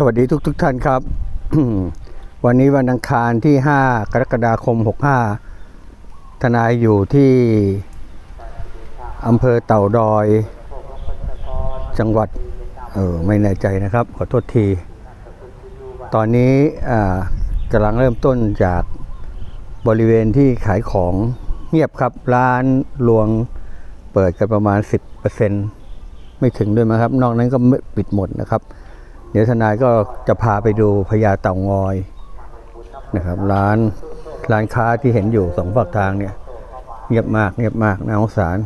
สวัสดีทุกทุกท่านครับ วันนี้วันอังคารที่ 5 กรกฎาคม 65 ทนายอยู่ที่อำเภอเต่าดอย จังหวัด เออไม่แน่ใจนะครับ ขอโทษที ตอนนี้กำลังเริ่มต้นจากบริเวณที่ขายของเงียบครับ ร้านรวงเปิดกันประมาณ 10%ไม่ถึงด้วยมั้งครับ นอกนั้นก็ปิดหมดนะครับ เดี๋ยวทนายก็จะพาไปดูพญาเต่างอยนะครับ ร้านร้านค้าที่เห็นอยู่สองฝั่งทางเนี่ย เงียบมากเงียบมากน่าสงสาร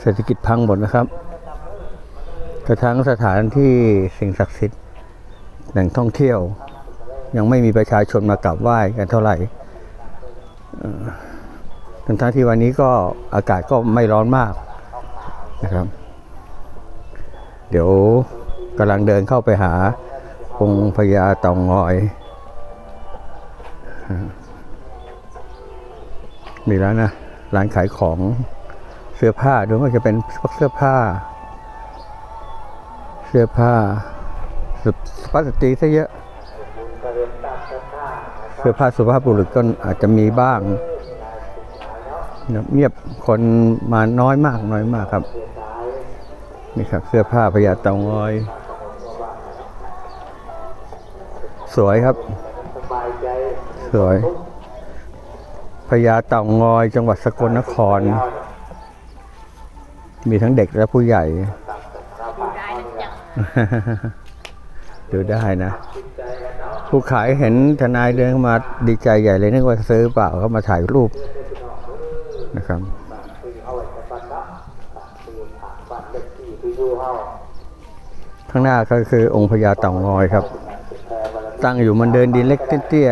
เศรษฐกิจพังหมดนะครับกระทั่งสถานที่สิ่งศักดิ์สิทธิ์แหล่งท่องเที่ยว ยังไม่มีประชาชนมากราบไหว้กันเท่าไหร่ทั้งทั้งที่วันนี้ก็อากาศก็ไม่ร้อนมากนะครับ เดี๋ยว กำลังเดินเข้าไปหาองค์พญาเต่างอย มีร้านนะ ร้านขายของเสื้อผ้าดูว่าจะเป็นพวกเสื้อผ้า เสื้อผ้าสุภาพสตรีซะเยอะ เสื้อผ้าสุภาพบุรุษก็อาจจะมีบ้าง เงียบคนมาน้อยมากน้อยมากครับ นี่ครับ เสื้อผ้าพญาเตางอย สวยครับ สวยพญาเต่างอยจังหวัดสกลนคร มีทั้งเด็กและผู้ใหญ่ ดูได้นะ ผู้ขายเห็นทนายเดินเข้ามาดีใจใหญ่เลยนึกว่าซื้อเปล่าเขามาถ่ายรูปนะครับข้างหน้าก็คือองค์พญาเต่างอยครับ ตั้งอยู่มันเดินดินเล็กเตี้ย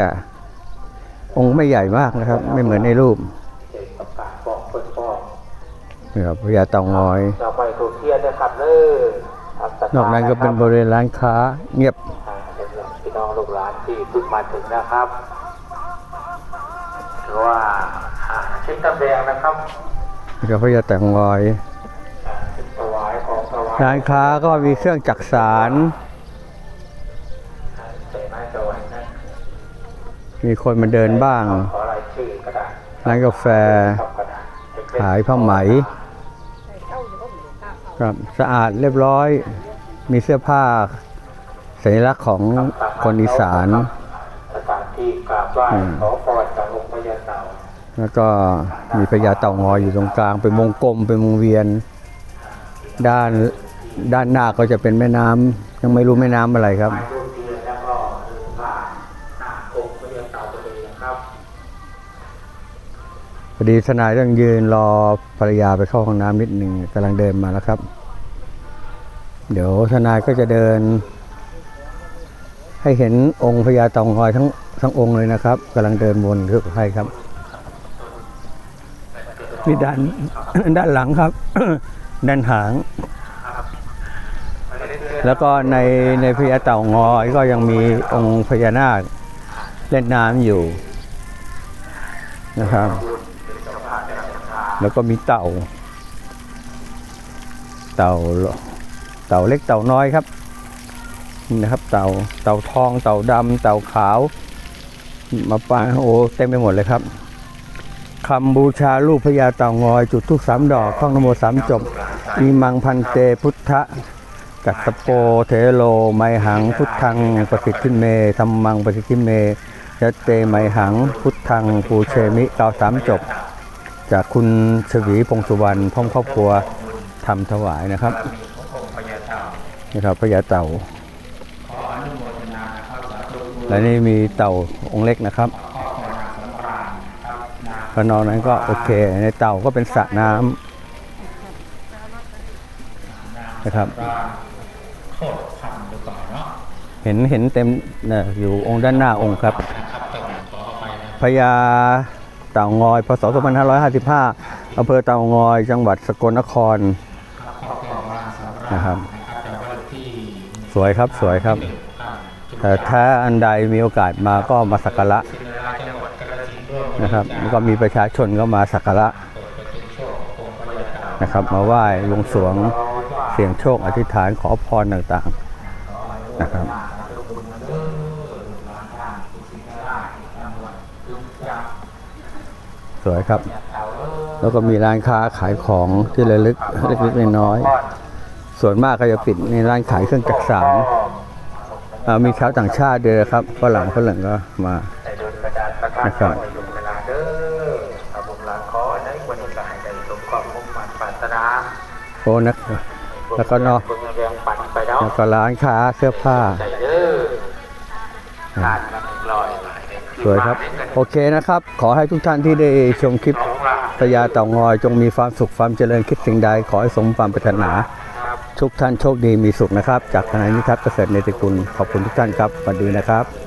ๆองค์ไม่ใหญ่มากนะครับ ไม่เหมือนในรูปนี่ครับพญาเต่างอยเราไปถูกเทียนนะครับเด้อครับศรัทธานอกนั้นก็เป็นบริเวณร้านค้าเงียบอ่าเป็นพี่น้องลูกหลานที่เพิ่งมาถึงนะครับหรือว่าอ่าชิดตะแบงนะครับนี่ก็พญาเต่างอยอ่าถวายของถวายร้านค้าก็มีเครื่องจักสารใส่ไม้จอยนะมีคนมาเดินบ้างขอรายชื่อก็ได้ร้านกาแฟครับก็ได้ขายผ้าไหม ครับสะอาดเรียบร้อย มีเสื้อผ้า สัญลักษณ์ของคนอีสานสถานที่กราบไหว้อืมขอพรจากองค์พญาเต่าแล้วก็มีพญาเต่างอยอยู่ตรงกลาง เป็นวงกลมเป็นวงเวียน ด้านด้านหน้าก็จะเป็นแม่น้ำยังไม่รู้แม่น้ำอะไรครับ ครับพอดีทนายต้องยืนรอภรรยาไปเข้าห้องน้ำนิดหนึ่งกำลังเดินมาแล้วครับ เดี๋ยวทนายก็จะเดิน ให้เห็นองค์พญาต่างอยทั้งทั้งองค์เลยนะครับกำลังเดินวนเพื่อให้ครับนี่ด้านด้านหลังครับ ด้านหาง แล้วก็ในในพญาเต่างอยก็ยังมีองค์พญานาค เล่นน้ำอยู่นะครับ แล้วก็มีเต่า เต่าเต่าเล็กเต่าน้อยครับนี่นะครับ เต่าเต่าทอง เต่าดำเต่าขาว มาปางโอ้เต็มไปหมดเลยครับคำบูชารูปพญาเต่างอย จุดทุกสามดอกข้องนโมสามจบมีมังพันเตพุทธะกัสสโปเทโลไมหังพุทธังประสิทธิเมธรรมังประสิทธิเม ยัตเตไมหังพุทธังปูเชมิกล่าวสามจบ จากคุณชวีพงสุวรรณพร้อมครอบครัวทำถวายนะครับนี่ครับพญาเต่าและนี่มีเต่าองค์เล็กนะครับพนอนนั้นก็โอเค ในเต่าก็เป็นสระน้ำนะครับเห็นเห็นเต็มนี่ยอยู่องค์ด้านหน้าองค์ครับ พญาเต่างอย พศ 2555อำเภอเต่างอย จังหวัดสกลนครนะครับนะครับแต่วันที่สวยครับสวยครับ แต่ถ้าอันใดมีโอกาสมาก็มาสักการะนะครับแล้วก็มีประชาชนก็มาสักการะนะครับ มาไหว้บวงสวงเสี่ยงโชคอธิษฐานขอพรต่างขอให้นะครับ สวยครับเอาเอ้ยแล้วก็มีร้านค้าขายของที่ระลึกเล็กๆน้อยๆส่วนมากก็จะปิดในร้านขายเครื่องจักสานอ่ามีชาวต่างชาติด้วยนะครับฝรั่งฝรั่งก็มาในโดนกระดานประกาศนะครับในยุคเวลาเด้อเอาบุญหลานขอได้วันนี้ก็ให้ได้สมความมุ่งมั่นปรารถนาโอ้นะแล้วก็เนาะบุญเรียงปันไปแล้วแล้วก็ร้านค้าเสื้อผ้า สวยครับ โอเคนะครับ ขอให้ทุกท่านที่ได้ชมคลิปของเราพญาเต่างอยจงมีความสุขความเจริญคิดสิ่งใด ขอให้สมความปรารถนาครับทุกท่านโชคดีมีสุขนะครับ จากทนายนิทัศน์เกษตรเนติกุลขอบคุณทุกท่านครับสวัสดีนะครับ